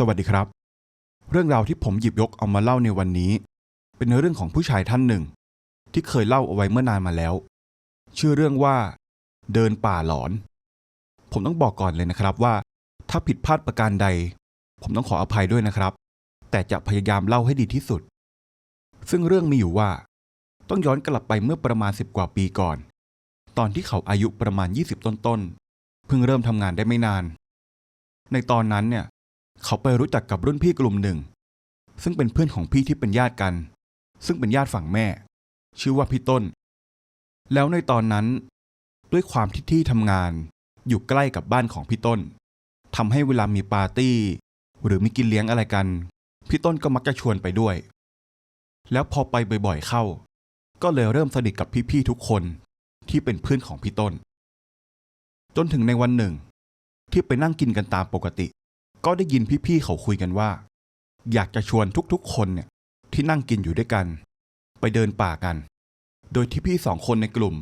สวัสดีครับ เรื่องราวที่ผมหยิบยกเอามาเล่าในวันนี้ เป็นเรื่องของผู้ชายท่านหนึ่ง ที่เคยเล่าเอาไว้เมื่อนานมาแล้ว ชื่อเรื่องว่า เดินป่าหลอน ผมต้องบอกก่อนเลยนะครับว่า ถ้าผิดพลาดประการใด ผมต้องขออภัยด้วยนะครับ แต่จะพยายามเล่าให้ดีที่สุด ซึ่งเรื่องมีอยู่ว่า ต้องย้อนกลับไปเมื่อประมาณ10กว่าปีก่อน ตอนที่เขาอายุประมาณ 20 ต้นๆเพิ่งเริ่มทำงานได้ไม่นาน ในตอนนั้นเนี่ย เขาไปรู้จักกับรุ่นพี่กลุ่มหนึ่ง ซึ่งเป็นเพื่อนของพี่ที่เป็นญาติกัน ซึ่งเป็นญาติฝั่งแม่ ชื่อว่าพี่ต้น แล้วในตอนนั้น ด้วยความที่ที่ทำงานอยู่ใกล้กับบ้านของพี่ต้นทำให้เวลามีปาร์ตี้ หรือมีกินเลี้ยงอะไรกัน พี่ต้นก็มักจะชวนไปด้วย แล้วพอไปบ่อยๆเข้า ก็เลยเริ่มสนิทกับพี่ๆทุกคนที่เป็นเพื่อนของพี่ต้น จนถึงในวันหนึ่ง ที่ไปนั่งกินกันตามปกติ ก็ได้ยินพี่ๆเขาคุยกันว่า อยากจะชวนทุกๆ คนเนี่ยที่นั่งกินอยู่ด้วยกัน ไปเดินป่ากัน โดยที่พี่สองคนในกลุ่ม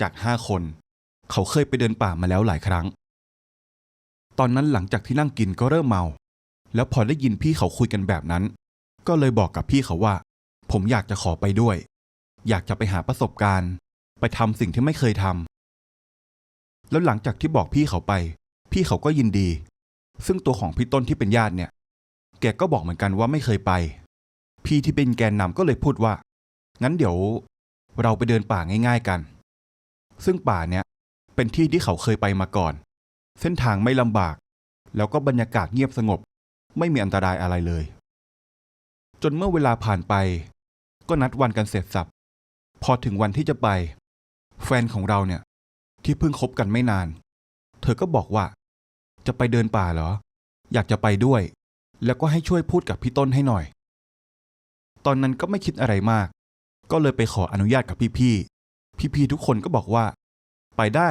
จากห้าคน เขาเคยไปเดินป่ามาแล้วหลายครั้ง ตอนนั้นหลังจากที่นั่งกินก็เริ่มเมา แล้วพอได้ยินพี่เขาคุยกันแบบนั้น ก็เลยบอกกับพี่เขาว่า ผมอยากจะขอไปด้วย อยากจะไปหาประสบการณ์ ไปทำสิ่งที่ไม่เคยทำแล้วหลังจากที่บอกพี่เขาไป พี่เขาก็ยินดี ซึ่งตัวของพี่ต้นที่เป็นญาติเนี่ย แกก็บอกเหมือนกันว่าไม่เคยไป พี่ที่เป็นแกนนำก็เลยพูดว่า งั้นเดี๋ยวเราไปเดินป่าง่าย ๆกัน ซึ่งป่าเนี่ยเป็นที่ที่เขาเคยไปมาก่อน เส้นทางไม่ลำบาก แล้วก็บรรยากาศเงียบสงบ ไม่มีอันตรายอะไรเลย จนเมื่อเวลาผ่านไป ก็นัดวันกันเสร็จสับ พอถึงวันที่จะไป แฟนของเราเนี่ย ที่เพิ่งคบกันไม่นาน เธอก็บอกว่า จะไปเดินป่าเหรอ อยากจะไปด้วย แล้วก็ให้ช่วยพูดกับพี่ต้นให้หน่อย ตอนนั้นก็ไม่คิดอะไรมาก ก็เลยไปขออนุญาตกับพี่ๆ พี่ๆ ทุกคนก็บอกว่า ไปได้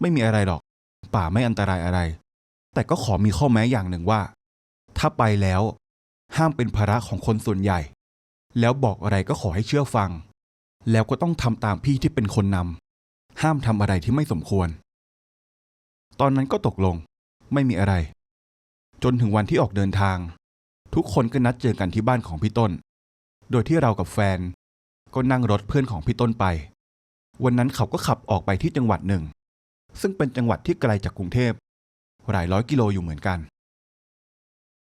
ไม่มีอะไรหรอก ป่าไม่อันตรายอะไร แต่ก็ขอมีข้อแม้อย่างหนึ่งว่า ถ้าไปแล้ว ห้ามเป็นภาระของคนส่วนใหญ่ แล้วบอกอะไรก็ขอให้เชื่อฟัง แล้วก็ต้องทำตามพี่ที่เป็นคนนำห้ามทำอะไรที่ไม่สมควร ตอนนั้นก็ตกลง ไม่มีอะไร จนถึงวันที่ออกเดินทาง ทุกคนก็นัดเจอกันที่บ้านของพี่ต้น โดยที่เรากับแฟน ก็นั่งรถเพื่อนของพี่ต้นไป วันนั้นเขาก็ขับออกไปที่จังหวัดหนึ่ง ซึ่งเป็นจังหวัดที่ไกลจากกรุงเทพหลายร้อยกิโลอยู่เหมือนกัน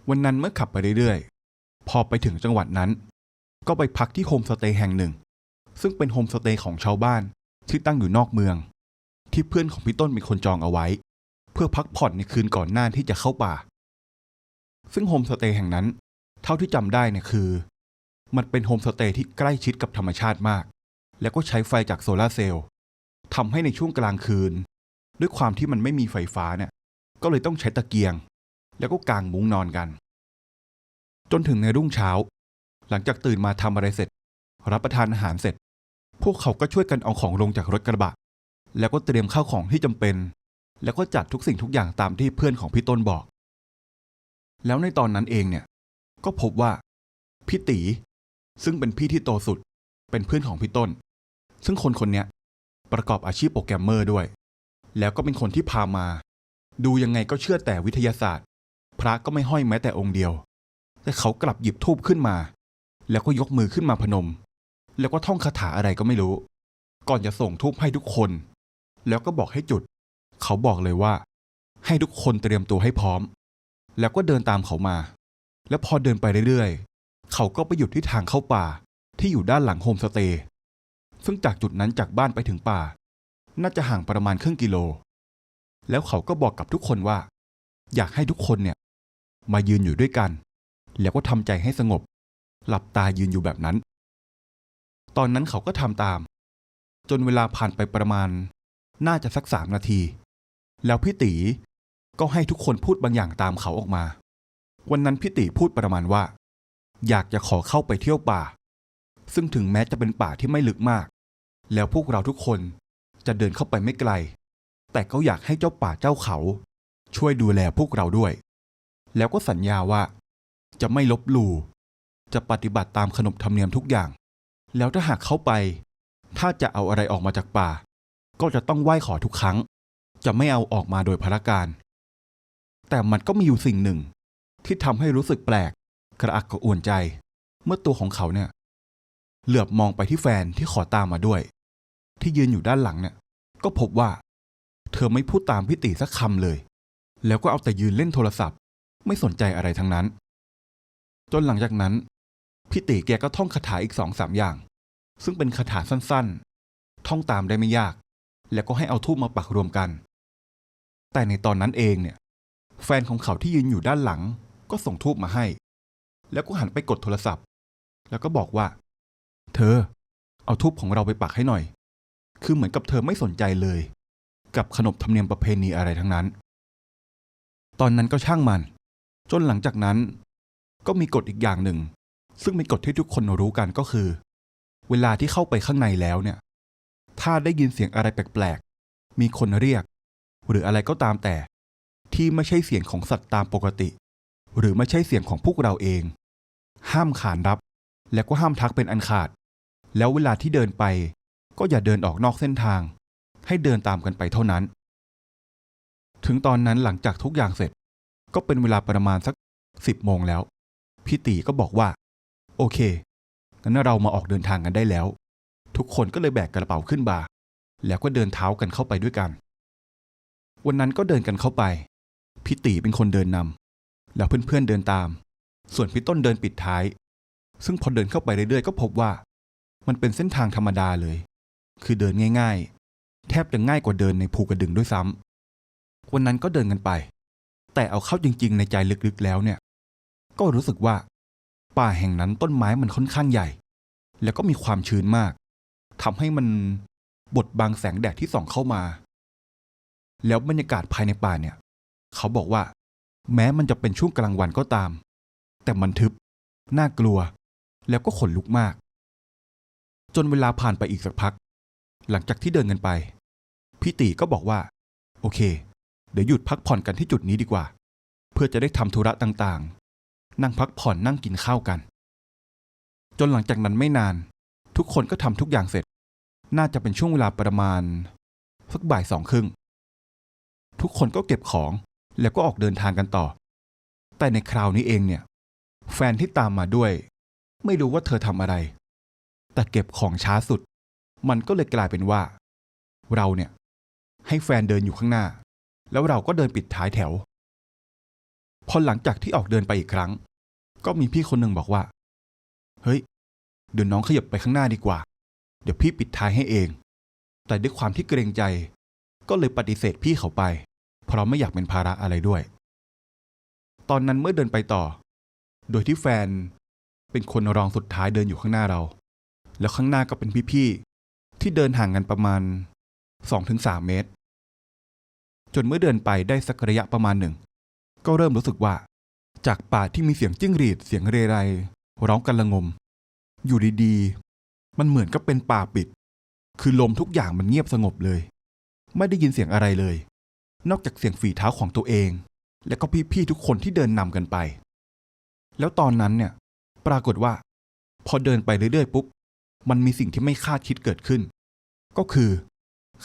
วันนั้นเมื่อขับไปเรื่อยๆ พอไปถึงจังหวัดนั้น ก็ไปพักที่โฮมสเตย์แห่งหนึ่ง ซึ่งเป็นโฮมสเตย์ของชาวบ้านที่ตั้งอยู่นอกเมือง ที่เพื่อนของพี่ต้นเป็นคนจองเอาไว้ เพื่อพักผ่อนในคืนก่อนหน้าที่จะเข้าป่า ซึ่งโฮมสเตย์แห่งนั้น เท่าที่จำได้เนี่ยคือ มันเป็นโฮมสเตย์ที่ใกล้ชิดกับธรรมชาติมาก แล้วก็ใช้ไฟจากโซลาเซลล์ทำให้ในช่วงกลางคืน ด้วยความที่มันไม่มีไฟฟ้าเนี่ยก็เลยต้องใช้ตะเกียง แล้วก็กางมุ้งนอนกัน จนถึงในรุ่งเช้า หลังจากตื่นมาทำอะไรเสร็จ รับประทานอาหารเสร็จ พวกเขาก็ช่วยกันเอาของลงจากรถกระบะ แล้วก็เตรียมข้าวของที่จำเป็น แล้วก็จัดทุกสิ่งทุกอย่างตามที่เพื่อนของพี่ต้นบอก แล้วในตอนนั้นเองเนี่ย ก็พบว่าพี่ตีซึ่งเป็นพี่ที่โตสุด เป็นเพื่อนของพี่ต้น ซึ่งคนคนนี้ประกอบอาชีพโปรแกรมเมอร์ด้วย แล้วก็เป็นคนที่พามา ดูยังไงก็เชื่อแต่วิทยาศาสตร์ พระก็ไม่ห้อยแม้แต่องค์เดียว แต่เขากลับหยิบทูบขึ้นมา แล้วก็ยกมือขึ้นมาพนม แล้วก็ท่องคาถาอะไรก็ไม่รู้ ก่อนจะส่งทูบให้ทุกคน แล้วก็บอกให้จุด เขาบอกเลยว่า ให้ทุกคนเตรียมตัวให้พร้อม แล้วก็เดินตามเขามา แล้วพอเดินไปเรื่อยๆ เขาก็ไปหยุดที่ทางเข้าป่าที่อยู่ด้านหลังโฮมสเตย์ซึ่งจากจุดนั้นจากบ้านไปถึงป่า น่าจะห่างประมาณครึ่งกิโล แล้วเขาก็บอกกับทุกคนว่า อยากให้ทุกคนเนี่ย มายืนอยู่ด้วยกัน แล้วก็ทำใจให้สงบ หลับตายืนอยู่แบบนั้น ตอนนั้นเขาก็ทำตาม จนเวลาผ่านไปประมาณ น่าจะสักสามนาที แล้วพี่ตีก็ให้ทุกคนพูดบางอย่างตามเขาออกมา วันนั้นพี่ตีพูดประมาณว่า อยากจะขอเข้าไปเที่ยวป่า ซึ่งถึงแม้จะเป็นป่าที่ไม่ลึกมาก แล้วพวกเราทุกคนจะเดินเข้าไปไม่ไกล แต่ก็อยากให้เจ้าป่าเจ้าเขา ช่วยดูแลพวกเราด้วย แล้วก็สัญญาว่า จะไม่ลบหลู่จะปฏิบัติตามขนบธรรมเนียมทุกอย่าง แล้วถ้าหากเข้าไป ถ้าจะเอาอะไรออกมาจากป่า ก็จะต้องไหว้ขอทุกครั้ง จะไม่เอาออกมาโดยพระการ แต่มันก็มีอยู่สิ่งหนึ่ง ที่ทำให้รู้สึกแปลก กระอักกระอ่วนใจ เมื่อตัวของเขาเนี่ย เหลือบมองไปที่แฟนที่ขอตามมาด้วย ที่ยืนอยู่ด้านหลังเนี่ย ก็พบว่า เธอไม่พูดตามพี่ตีสักคำเลย แล้วก็เอาแต่ยืนเล่นโทรศัพท์ ไม่สนใจอะไรทั้งนั้น จนหลังจากนั้นพี่ตีแกก็ท่องคาถาอีกสองสามอย่าง ซึ่งเป็นคาถาสั้นๆ ท่องตามได้ไม่ยาก แล้วก็ให้เอาทูบมาปักรวมกัน แต่ในตอนนั้นเองเนี่ย แฟนของเขาที่ยืนอยู่ด้านหลัง ก็ส่งทูบมาให้ แล้วก็หันไปกดโทรศัพท์ แล้วก็บอกว่า เธอ เอาทูบของเราไปปักให้หน่อย คือเหมือนกับเธอไม่สนใจเลย กับขนบธรรมเนียมประเพณีอะไรทั้งนั้น ตอนนั้นก็ช่างมัน จนหลังจากนั้น ก็มีกฎอีกอย่างหนึ่ง ซึ่งเป็นกฎที่ทุกคนรู้กันก็คือ เวลาที่เข้าไปข้างในแล้วเนี่ย ถ้าได้ยินเสียงอะไรแปลกๆมีคนเรียก หรืออะไรก็ตามแต่ ที่ไม่ใช่เสียงของสัตว์ตามปกติ หรือไม่ใช่เสียงของพวกเราเอง ห้ามขานรับ และก็ห้ามทักเป็นอันขาด แล้วเวลาที่เดินไป ก็อย่าเดินออกนอกเส้นทาง ให้เดินตามกันไปเท่านั้น ถึงตอนนั้นหลังจากทุกอย่างเสร็จ ก็เป็นเวลาประมาณสักสิบโมงแล้วพี่ตีก็บอกว่า โอเคงั้นเรามาออกเดินทางกันได้แล้ว ทุกคนก็เลยแบกกระเป๋าขึ้นบ่าแล้วก็เดินเท้ากันเข้าไปด้วยกัน วันนั้นก็เดินกันเข้าไป พี่ตีเป็นคนเดินนำแล้วเพื่อนๆเดินตาม ส่วนพี่ต้นเดินปิดท้าย ซึ่งพอเดินเข้าไปเรื่อยๆก็พบว่า มันเป็นเส้นทางธรรมดาเลย คือเดินง่าย ๆ แทบจะง่ายกว่าเดินในภูกระดึงด้วยซ้ำวันนั้นก็เดินกันไป แต่เอาเข้าจริง ๆ ในใจลึกๆแล้วเนี่ย ก็รู้สึกว่า ป่าแห่งนั้นต้นไม้มันค่อนข้างใหญ่ แล้วก็มีความชื้นมากทำให้มันบดบังแสงแดดที่ส่องเข้ามา แล้วบรรยากาศภายในป่าเนี่ย เขาบอกว่า แม้มันจะเป็นช่วงกลางวันก็ตาม แต่มันทึบ น่ากลัว แล้วก็ขนลุกมาก จนเวลาผ่านไปอีกสักพัก หลังจากที่เดินกันไป พี่ตีก็บอกว่า โอเค เดี๋ยวหยุดพักผ่อนกันที่จุดนี้ดีกว่า เพื่อจะได้ทำธุระต่างๆ นั่งพักผ่อนนั่งกินข้าวกัน จนหลังจากนั้นไม่นาน ทุกคนก็ทำทุกอย่างเสร็จ น่าจะเป็นช่วงเวลาประมาณสักบ่ายสองครึ่ง ทุกคนก็เก็บของ แล้วก็ออกเดินทางกันต่อ แต่ในคราวนี้เองเนี่ย แฟนที่ตามมาด้วย ไม่รู้ว่าเธอทำอะไร แต่เก็บของช้าสุด มันก็เลยกลายเป็นว่า เราเนี่ย ให้แฟนเดินอยู่ข้างหน้า แล้วเราก็เดินปิดท้ายแถว พอหลังจากที่ออกเดินไปอีกครั้ง ก็มีพี่คนหนึ่งบอกว่า เฮ้ย เดี๋ยวน้องขยับไปข้างหน้าดีกว่า เดี๋ยวพี่ปิดท้ายให้เอง แต่ด้วยความที่เกรงใจก็เลยปฏิเสธพี่เขาไป เพราะไม่อยากเป็นภาระอะไรด้วย ตอนนั้นเมื่อเดินไปต่อ โดยที่แฟนเป็นคนรองสุดท้ายเดินอยู่ข้างหน้าเรา แล้วข้างหน้าก็เป็นพี่ๆ ที่เดินห่างกันประมาณ 2-3 เมตร จนเมื่อเดินไปได้สักระยะประมาณหนึ่ง ก็เริ่มรู้สึกว่า จากป่าที่มีเสียงจิ้งหรีดเสียงเรไรร้องกันระงม อยู่ดีๆ มันเหมือนกับเป็นป่าปิด คือลมทุกอย่างมันเงียบสงบเลย ไม่ได้ยินเสียงอะไรเลย นอกจากเสียงฝีเท้าของตัวเอง และก็พี่ๆทุกคนที่เดินนำกันไป แล้วตอนนั้นเนี่ย ปรากฏว่า พอเดินไปเรื่อยๆปุ๊บ มันมีสิ่งที่ไม่คาดคิดเกิดขึ้น ก็คือ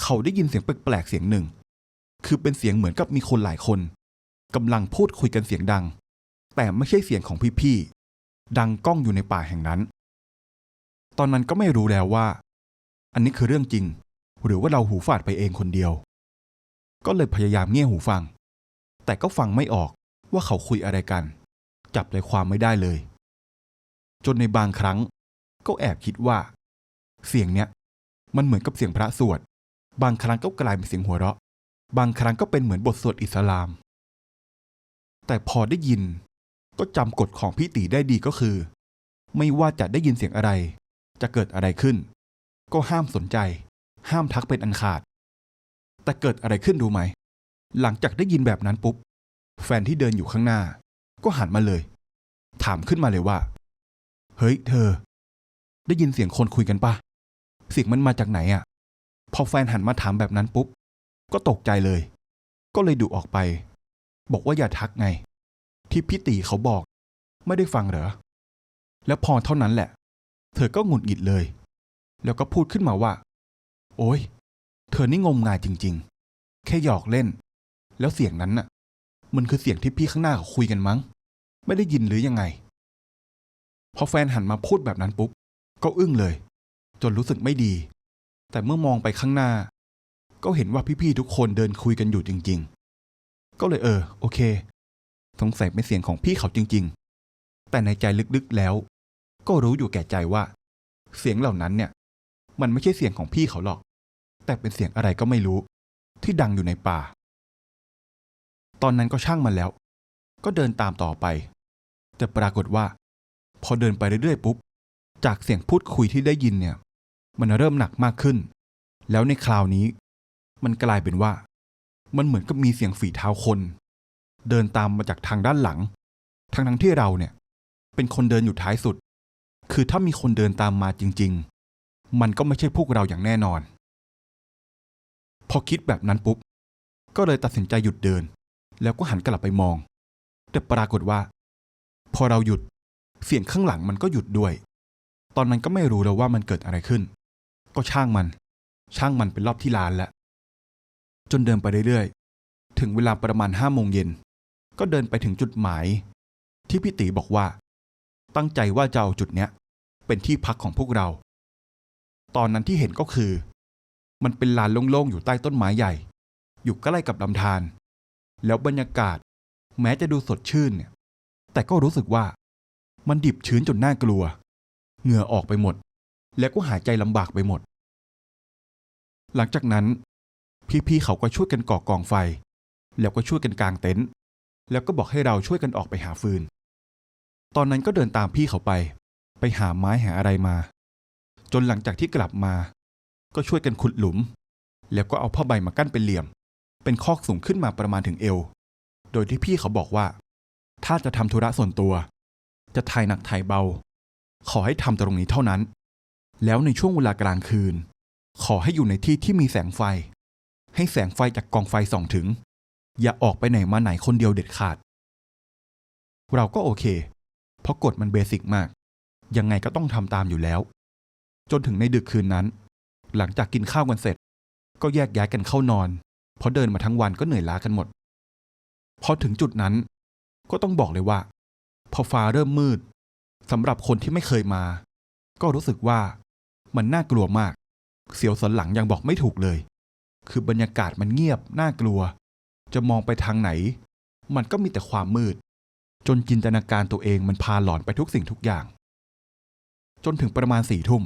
เขาได้ยินเสียงแปลกๆเสียงหนึ่ง คือเป็นเสียงเหมือนกับมีคนหลายคนกำลังพูดคุยกันเสียงดัง แต่ไม่ใช่เสียงของพี่ๆดังก้องอยู่ในป่าแห่งนั้น ตอนนั้นก็ไม่รู้แล้วว่า อันนี้คือเรื่องจริง หรือว่าเราหูฝาดไปเองคนเดียว ก็เลยพยายามเงี่ยหูฟัง แต่ก็ฟังไม่ออกว่าเขาคุยอะไรกัน จับใจความไม่ได้เลย จนในบางครั้ง ก็แอบคิดว่า เสียงเนี้ยมันเหมือนกับเสียงพระสวด บางครั้งก็กลายเป็นเสียงหัวเราะ บางครั้งก็เป็นเหมือนบทสวดอิสลาม แต่พอได้ยิน ก็จำกฎของพี่ตีได้ดีก็คือ ไม่ว่าจะได้ยินเสียงอะไร จะเกิดอะไรขึ้น ก็ห้ามสนใจ ห้ามทักเป็นอันขาด แต่เกิดอะไรขึ้นรู้ไหม หลังจากได้ยินแบบนั้นปุ๊บ แฟนที่เดินอยู่ข้างหน้า ก็หันมาเลย ถามขึ้นมาเลยว่า เฮ้ย เธอ ได้ยินเสียงคนคุยกันปะเสียงมันมาจากไหนอะ่ะ พอแฟนหันมาถามแบบนั้นปุ๊บ ก็ตกใจเลย ก็เลยดุออกไป บอกว่าอย่าทักไง ที่พี่ตีเขาบอก ไม่ได้ฟังเหรอ แล้วพอเท่านั้นแหละ เธอก็หงุดหงิดเลย แล้วก็พูดขึ้นมาว่า โอ้ย เธอนี่งมงายจริง ๆ แค่หยอกเล่น แล้วเสียงนั้นน่ะ มันคือเสียงที่พี่ข้างหน้าเขาคุยกันมั้ง ไม่ได้ยินหรือยังไง พอแฟนหันมาพูดแบบนั้นปุ๊บ ก็อึ้งเลย จนรู้สึกไม่ดี แต่เมื่อมองไปข้างหน้า ก็เห็นว่าพี่ๆทุกคนเดินคุยกันอยู่จริง ๆ ก็เลยเออ โอเค สงสัยเป็นเสียงของพี่เขาจริง ๆ แต่ในใจลึกๆแล้ว ก็รู้อยู่แก่ใจว่า เสียงเหล่านั้นเนี่ย มันไม่ใช่เสียงของพี่เขาหรอก แต่เป็นเสียงอะไรก็ไม่รู้ ที่ดังอยู่ในป่า ตอนนั้นก็ช่างมันแล้ว ก็เดินตามต่อไป แต่ปรากฏว่า พอเดินไปเรื่อยๆปุ๊บ จากเสียงพูดคุยที่ได้ยินเนี่ย มันเริ่มหนักมากขึ้น แล้วในคราวนี้ มันกลายเป็นว่า มันเหมือนกับมีเสียงฝีเท้าคน เดินตามมาจากทางด้านหลัง ทั้งทั้งๆที่เราเนี่ย เป็นคนเดินอยู่ท้ายสุด คือถ้ามีคนเดินตามมาจริง ๆ มันก็ไม่ใช่พวกเราอย่างแน่นอน อคิดแบบนั้นปุ๊บ ก็เลยตัดสินใจหยุดเดิน แล้วก็หันกลับไปมอง แต่ปรากฏว่า พอเราหยุดเสียงข้างหลังมันก็หยุดด้วย ตอนนั้นก็ไม่รู้แล้วว่ามันเกิดอะไรขึ้น ก็ช่างมัน ช่างมันเป็นรอบที่ลานแล้วจนเดินไปเรื่อยๆ ถึงเวลาประมาณห้าโมงเย็น ก็เดินไปถึงจุดหมาย ที่พี่ตีบอกว่า ตั้งใจว่าจะเอาจุดเนี้ย เป็นที่พักของพวกเรา ตอนนั้นที่เห็นก็คือ มันเป็นลานโล่งๆอยู่ใต้ต้นไม้ใหญ่ อยู่ใกล้กับลำธารแล้วบรรยากาศ แม้จะดูสดชื่นเนี่ย แต่ก็รู้สึกว่า มันดิบชื้นจนน่ากลัว เหงื่อออกไปหมด แล้วก็หายใจลำบากไปหมด หลังจากนั้น พี่ๆเขาก็ช่วยกันก่อกองไฟ แล้วก็ช่วยกันกางเต็นท์แล้วก็บอกให้เราช่วยกันออกไปหาฟืน ตอนนั้นก็เดินตามพี่เขาไป ไปหาไม้หาอะไรมา จนหลังจากที่กลับมา ก็ช่วยกันขุดหลุม แล้วก็เอาผ้าใบมากั้นเป็นเหลี่ยม เป็นคอกสูงขึ้นมาประมาณถึงเอว โดยที่พี่เขาบอกว่า ถ้าจะทำธุระส่วนตัว จะถ่ายหนักถ่ายเบา ขอให้ทำตรงนี้เท่านั้น แล้วในช่วงเวลากลางคืน ขอให้อยู่ในที่ที่มีแสงไฟ ให้แสงไฟจากกองไฟส่องถึง อย่าออกไปไหนมาไหนคนเดียวเด็ดขาด เราก็โอเค เพราะกฎมันเบสิกมาก ยังไงก็ต้องทำตามอยู่แล้ว จนถึงในดึกคืนนั้น หลังจากกินข้าวกันเสร็จ ก็แยกย้ายกันเข้านอน เพราะเดินมาทั้งวันก็เหนื่อยล้ากันหมด พอถึงจุดนั้น ก็ต้องบอกเลยว่า พอฟ้าเริ่มมืดสำหรับคนที่ไม่เคยมา ก็รู้สึกว่ามันน่ากลัวมาก เสียวสันหลังยังบอกไม่ถูกเลย คือบรรยากาศมันเงียบน่ากลัว จะมองไปทางไหน มันก็มีแต่ความมืด จนจินตนาการตัวเองมันพาหลอนไปทุกสิ่งทุกอย่าง จนถึงประมาณสี่ทุ่ม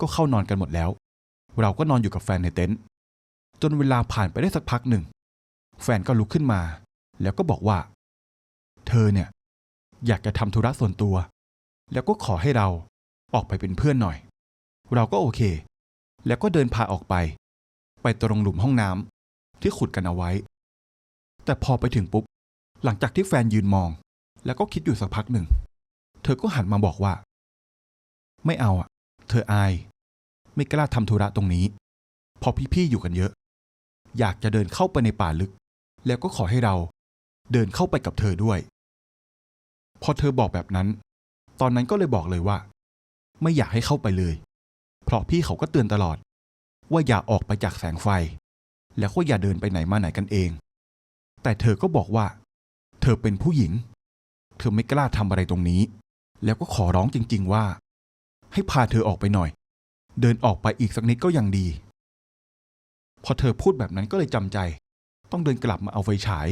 ก็เข้านอนกันหมดแล้ว เราก็นอนอยู่กับแฟนในเต็นท์จนเวลาผ่านไปได้สักพักหนึ่ง แฟนก็ลุกขึ้นมา แล้วก็บอกว่า เธอเนี่ย อยากจะทำธุระส่วนตัว แล้วก็ขอให้เราออกไปเป็นเพื่อนหน่อย เราก็โอเค แล้วก็เดินพาออกไป ไปตรงหลุมห้องน้ำที่ขุดกันเอาไว้ แต่พอไปถึงปุ๊บ หลังจากที่แฟนยืนมอง แล้วก็คิดอยู่สักพักหนึ่ง เธอก็หันมาบอกว่า ไม่เอาอะเธออาย ไม่กล้าทำธุระตรงนี้ พอพี่ๆอยู่กันเยอะ อยากจะเดินเข้าไปในป่าลึก แล้วก็ขอให้เราเดินเข้าไปกับเธอด้วย พอเธอบอกแบบนั้น ตอนนั้นก็เลยบอกเลยว่า ไม่อยากให้เข้าไปเลย เพราะพี่เขาก็เตือนตลอด ว่าอย่าออกไปจากแสงไฟ แล้วก็อย่าเดินไปไหนมาไหนกันเอง แต่เธอก็บอกว่า เธอเป็นผู้หญิง เธอไม่กล้าทำอะไรตรงนี้ แล้วก็ขอร้องจริง ๆ ว่า ให้พาเธอออกไปหน่อย เดินออกไปอีกสักนิดก็ยังดี พอเธอพูดแบบนั้นก็เลยจำใจ ต้องเดินกลับมาเอาไฟฉาย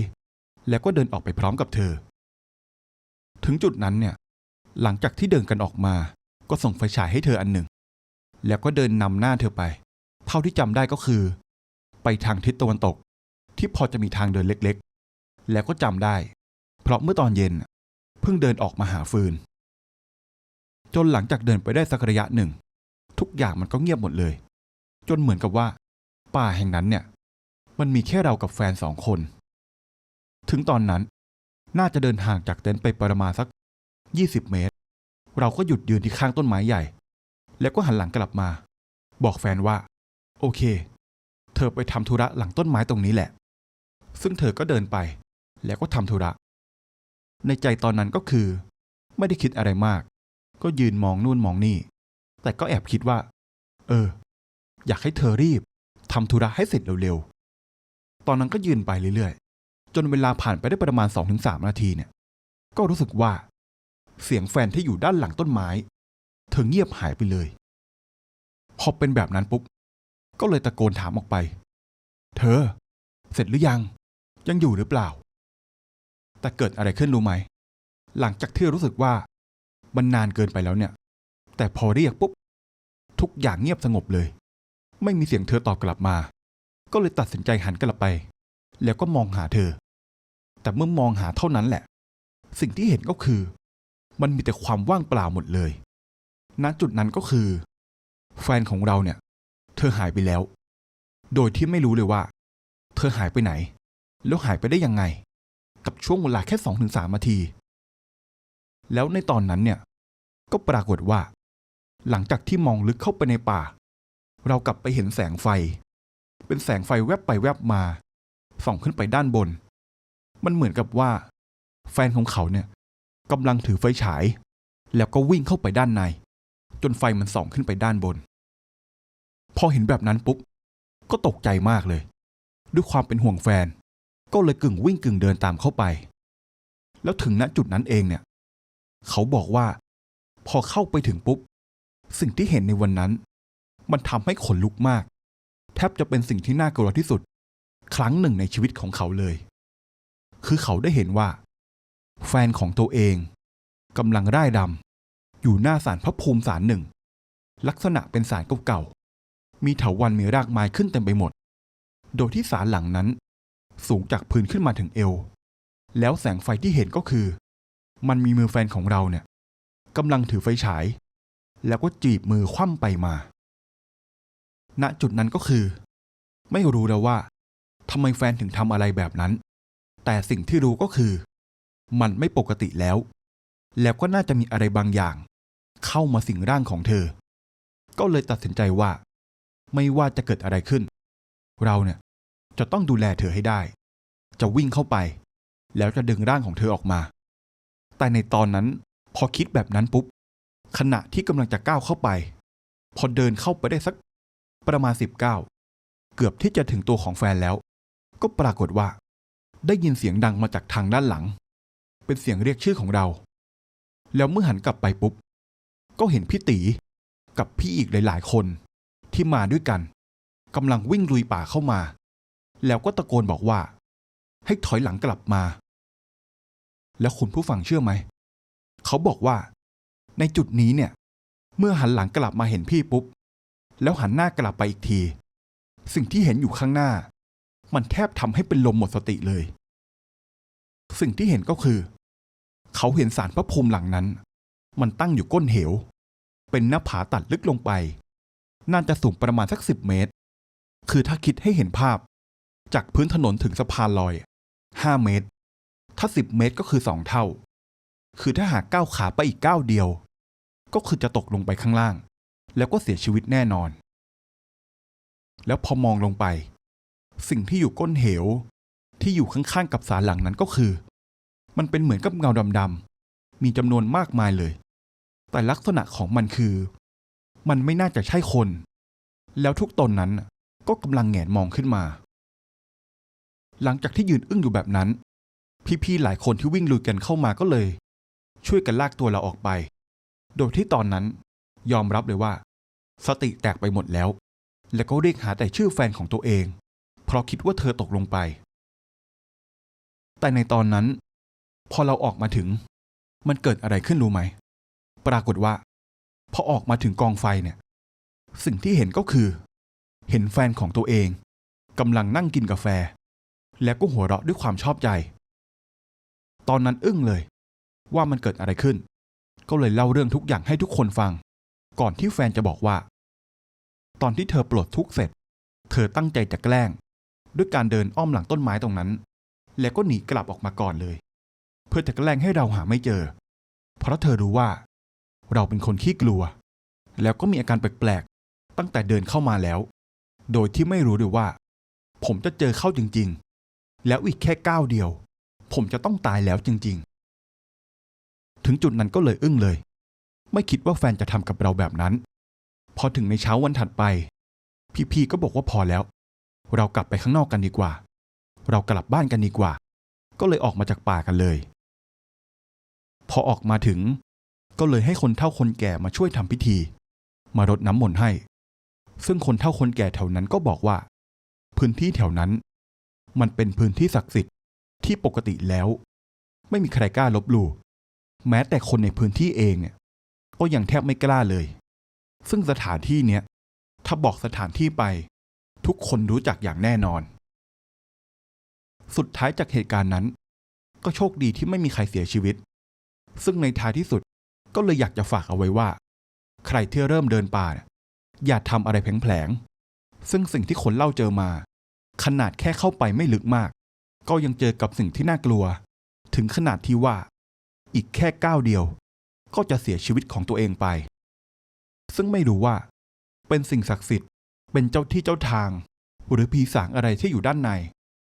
แล้วก็เดินออกไปพร้อมกับเธอ ถึงจุดนั้นเนี่ย หลังจากที่เดินกันออกมา ก็ส่งไฟฉายให้เธออันหนึ่ง แล้วก็เดินนำหน้าเธอไป เท่าที่จำได้ก็คือ ไปทางทิศตะวันตก ที่พอจะมีทางเดินเล็กๆ แล้วก็จำได้ เพราะเมื่อตอนเย็นเพิ่งเดินออกมาหาฟืน จนหลังจากเดินไปได้สักระยะหนึ่ง ทุกอย่างมันก็เงียบหมดเลย จนเหมือนกับว่า ป่าแห่งนั้นเนี่ย มันมีแค่เรากับแฟนสองคน ถึงตอนนั้นน่าจะเดินห่างจากเต็นท์ไปประมาณสัก 20 เมตร เราก็หยุดยืนที่ข้างต้นไม้ใหญ่ แล้วก็หันหลังกลับมา บอกแฟนว่า โอเค เธอไปทำธุระหลังต้นไม้ตรงนี้แหละ ซึ่งเธอก็เดินไป แล้วก็ทำธุระ ในใจตอนนั้นก็คือ ไม่ได้คิดอะไรมาก ก็ยืนมองนู่นมองนี่ แต่ก็แอบคิดว่า เออ อยากให้เธอรีบทำธุระให้เสร็จเร็วๆ ตอนนั้นก็ยืนไปเรื่อยๆ จนเวลาผ่านไปได้ประมาณ 2-3 นาทีเนี่ย ก็รู้สึกว่า เสียงแฟนที่อยู่ด้านหลังต้นไม้ เธอเงียบหายไปเลย พอเป็นแบบนั้นปุ๊บ ก็เลยตะโกนถามออกไป เธอ เสร็จหรือยัง ยังอยู่หรือเปล่า แต่เกิดอะไรขึ้นรู้ไหม หลังจากที่รู้สึกว่ามันนานเกินไปแล้วเนี่ย แต่พอเรียกปุ๊บ ทุกอย่างเงียบสงบเลย ไม่มีเสียงเธอตอบกลับมา ก็เลยตัดสินใจหันกลับไป แล้วก็มองหาเธอ แต่เมื่อมองหาเท่านั้นแหละ สิ่งที่เห็นก็คือ มันมีแต่ความว่างเปล่าหมดเลย ณจุดนั้นก็คือ แฟนของเราเนี่ย เธอหายไปแล้ว โดยที่ไม่รู้เลยว่า เธอหายไปไหน แล้วหายไปได้ยังไง กับช่วงเวลาแค่สองถึงสามนาที แล้วในตอนนั้นเนี่ยก็ปรากฏว่า หลังจากที่มองลึกเข้าไปในป่า เรากลับไปเห็นแสงไฟ เป็นแสงไฟแวบไปแวบมา ส่องขึ้นไปด้านบน มันเหมือนกับว่า แฟนของเขาเนี่ยกำลังถือไฟฉาย แล้วก็วิ่งเข้าไปด้านใน จนไฟมันส่องขึ้นไปด้านบน พอเห็นแบบนั้นปุ๊บ ก็ตกใจมากเลย ด้วยความเป็นห่วงแฟน ก็เลยกึ่งวิ่งกึ่งเดินตามเข้าไป แล้วถึงณจุดนั้นเองเนี่ย เขาบอกว่า พอเข้าไปถึงปุ๊บ สิ่งที่เห็นในวันนั้น มันทำให้ขนลุกมาก แทบจะเป็นสิ่งที่น่ากลัวที่สุด ครั้งหนึ่งในชีวิตของเขาเลย คือเขาได้เห็นว่า แฟนของตัวเองกำลังร่ายรำอยู่หน้าศาลพระภูมิศาลหนึ่ง ลักษณะเป็นศาลเก่าๆ มีเถาวันมีรากไม้ขึ้นเต็มไปหมด โดยที่ศาลหลังนั้น สูงจากพื้นขึ้นมาถึงเอว แล้วแสงไฟที่เห็นก็คือ มันมีมือแฟนของเราเนี่ยกำลังถือไฟฉาย แล้วก็จีบมือคว่ำไปมา ณจุดนั้นก็คือ ไม่รู้แล้วว่าทำไมแฟนถึงทำอะไรแบบนั้น แต่สิ่งที่รู้ก็คือ มันไม่ปกติแล้ว แล้วก็น่าจะมีอะไรบางอย่าง เข้ามาสิงร่างของเธอ ก็เลยตัดสินใจว่า ไม่ว่าจะเกิดอะไรขึ้น เราเนี่ยจะต้องดูแลเธอให้ได้ จะวิ่งเข้าไป แล้วจะดึงร่างของเธอออกมา แต่ในตอนนั้นพอคิดแบบนั้นปุ๊บ ขณะที่กำลังจะก้าวเข้าไป พอเดินเข้าไปได้สักประมาณสิบก้าวเกือบที่จะถึงตัวของแฟนแล้ว ก็ปรากฏว่า ได้ยินเสียงดังมาจากทางด้านหลัง เป็นเสียงเรียกชื่อของเรา แล้วเมื่อหันกลับไปปุ๊บ ก็เห็นพี่ตีกับพี่อีกหลาย ๆ คนที่มาด้วยกันกำลังวิ่งลุยป่าเข้ามา แล้วก็ตะโกนบอกว่า ให้ถอยหลังกลับมา แล้วคุณผู้ฟังเชื่อไหม เขาบอกว่า ในจุดนี้เนี่ย เมื่อหันหลังกลับมาเห็นพี่ปุ๊บ แล้วหันหน้ากลับไปอีกที สิ่งที่เห็นอยู่ข้างหน้า มันแทบทำให้เป็นลมหมดสติเลย สิ่งที่เห็นก็คือ เขาเห็นสารพระภูมิหลังนั้น มันตั้งอยู่ก้นเหว เป็นหน้าผาตัดลึกลงไป น่าจะสูงประมาณสักสิบเมตร คือถ้าคิดให้เห็นภาพ จากพื้นถนนถึงสะพานลอยห้าเมตร ถ้าสิบเมตรก็คือสองเท่า คือถ้าหากก้าวขาไปอีกก้าวเดียว ก็คือจะตกลงไปข้างล่าง แล้วก็เสียชีวิตแน่นอน แล้วพอมองลงไป สิ่งที่อยู่ก้นเหว ที่อยู่ข้างๆกับศาลหลังนั้นก็คือ มันเป็นเหมือนกับเงาดำๆมีจำนวนมากมายเลย แต่ลักษณะของมันคือ มันไม่น่าจะใช่คน แล้วทุกตนนั้นก็กำลังแงนมองขึ้นมา หลังจากที่ยืนอึ้งอยู่แบบนั้น พี่ๆหลายคนที่วิ่งลุยกันเข้ามาก็เลย ช่วยกันลากตัวเราออกไป โดยที่ตอนนั้นยอมรับเลยว่า สติแตกไปหมดแล้ว แล้วก็เรียกหาแต่ชื่อแฟนของตัวเอง เพราะคิดว่าเธอตกลงไป แต่ในตอนนั้น พอเราออกมาถึง มันเกิดอะไรขึ้นรู้ไหม ปรากฏว่า พอออกมาถึงกองไฟเนี่ย สิ่งที่เห็นก็คือ เห็นแฟนของตัวเองกำลังนั่งกินกาแฟ แล้วก็หัวเราะด้วยความชอบใจ ตอนนั้นอึ้งเลย ว่ามันเกิดอะไรขึ้น ก็เลยเล่าเรื่องทุกอย่างให้ทุกคนฟัง ก่อนที่แฟนจะบอกว่า ตอนที่เธอปลดทุกเสร็จ เธอตั้งใจจะแกล้ง ด้วยการเดินอ้อมหลังต้นไม้ตรงนั้น แล้วก็หนีกลับออกมาก่อนเลย เพื่อจะแกล้งให้เราหาไม่เจอ เพราะเธอรู้ว่า เราเป็นคนขี้กลัว แล้วก็มีอาการแปลกๆตั้งแต่เดินเข้ามาแล้ว โดยที่ไม่รู้ด้วยว่า ผมจะเจอเข้าจริงๆ แล้วอีกแค่ก้าวเดียว ผมจะต้องตายแล้วจริงๆ ถึงจุดนั้นก็เลยอึ้งเลย ไม่คิดว่าแฟนจะทำกับเราแบบนั้น พอถึงในเช้าวันถัดไป พี่ๆก็บอกว่าพอแล้ว เรากลับไปข้างนอกกันดีกว่า เรากลับบ้านกันดีกว่า ก็เลยออกมาจากป่ากันเลย พอออกมาถึง ก็เลยให้คนเฒ่าคนแก่มาช่วยทำพิธี มารดน้ำมนต์ให้ ซึ่งคนเฒ่าคนแก่แถวนั้นก็บอกว่า พื้นที่แถวนั้น มันเป็นพื้นที่ศักดิ์สิทธิ์ที่ปกติแล้ว ไม่มีใครกล้าลบหลู่ แม้แต่คนในพื้นที่เองเนี่ยก็ยังแทบไม่กล้าเลย ซึ่งสถานที่เนี้ยถ้าบอกสถานที่ไป ทุกคนรู้จักอย่างแน่นอน สุดท้ายจากเหตุการณ์นั้น ก็โชคดีที่ไม่มีใครเสียชีวิต ซึ่งในท้ายที่สุดก็เลยอยากจะฝากเอาไว้ว่า ใครที่เริ่มเดินป่าอย่าทำอะไรแผลงๆซึ่งสิ่งที่คนเล่าเจอมา ขนาดแค่เข้าไปไม่ลึกมาก ก็ยังเจอกับสิ่งที่น่ากลัว ถึงขนาดที่ว่า อีกแค่ก้าวเดียว ก็จะเสียชีวิตของตัวเองไป ซึ่งไม่รู้ว่า เป็นสิ่งศักดิ์สิทธิ์ เป็นเจ้าที่เจ้าทาง หรือผีสางอะไรที่อยู่ด้านใน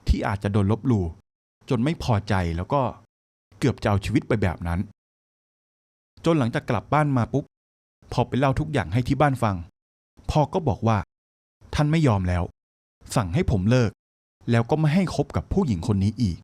ที่อาจจะโดนลบหลู่ จนไม่พอใจแล้วก็เกือบจะเอาชีวิตไปแบบนั้น จนหลังจากกลับบ้านมาปุ๊บ พอไปเล่าทุกอย่างให้ที่บ้านฟัง พ่อก็บอกว่า ท่านไม่ยอมแล้ว สั่งให้ผมเลิก แล้วก็ไม่ให้คบกับผู้หญิงคนนี้อีก